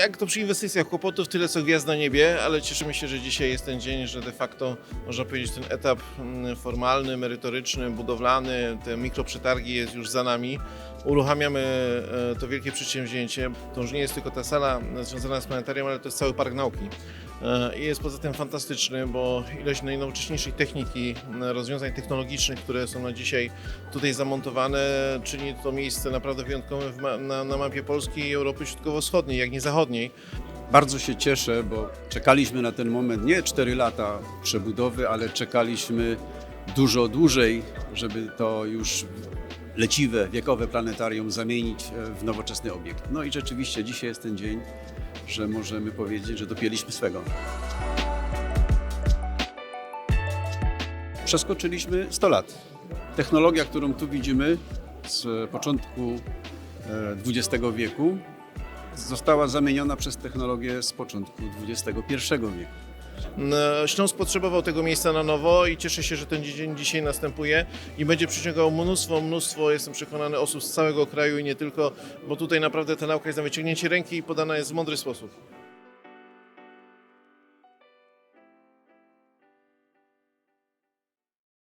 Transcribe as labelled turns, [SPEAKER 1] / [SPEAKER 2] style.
[SPEAKER 1] jak to przy inwestycjach, kłopotów tyle co gwiazd na niebie, ale cieszymy się, że dzisiaj jest ten dzień, że de facto można powiedzieć ten etap mm, formalny, merytoryczny, budowlany, te mikroprzetargi jest już za nami. Uruchamiamy e, to wielkie przedsięwzięcie. To już nie jest tylko ta sala związana z planetarium, ale to jest cały park nauki. E, I jest poza tym fantastyczny, bo ilość najnowocześniejszej techniki, rozwiązań technologicznych, które są na dzisiaj tutaj zamontowane, czyni to miejsce naprawdę wyjątkowe w ma- na, na mapie Polski i Europy Środkowo-Wschodniej, jak nie zachodniej.
[SPEAKER 2] Bardzo się cieszę, bo czekaliśmy na ten moment nie 4 lata przebudowy, ale czekaliśmy dużo dłużej, żeby to już leciwe, wiekowe planetarium zamienić e, w nowoczesny obiekt. No i rzeczywiście dzisiaj jest ten dzień, że możemy powiedzieć, że dopięliśmy swego. Przeskoczyliśmy 100 lat. Technologia, którą tu widzimy z początku e, XX wieku, została zamieniona przez technologię z początku XXI wieku.
[SPEAKER 1] E, Śląsk potrzebował tego miejsca na nowo i cieszę się, że ten dzień dzisiaj następuje i będzie przyciągał mnóstwo, mnóstwo, jestem przekonany, osób z całego kraju i nie tylko, bo tutaj naprawdę ta nauka jest na wyciągnięcie ręki i podana jest w mądry sposób.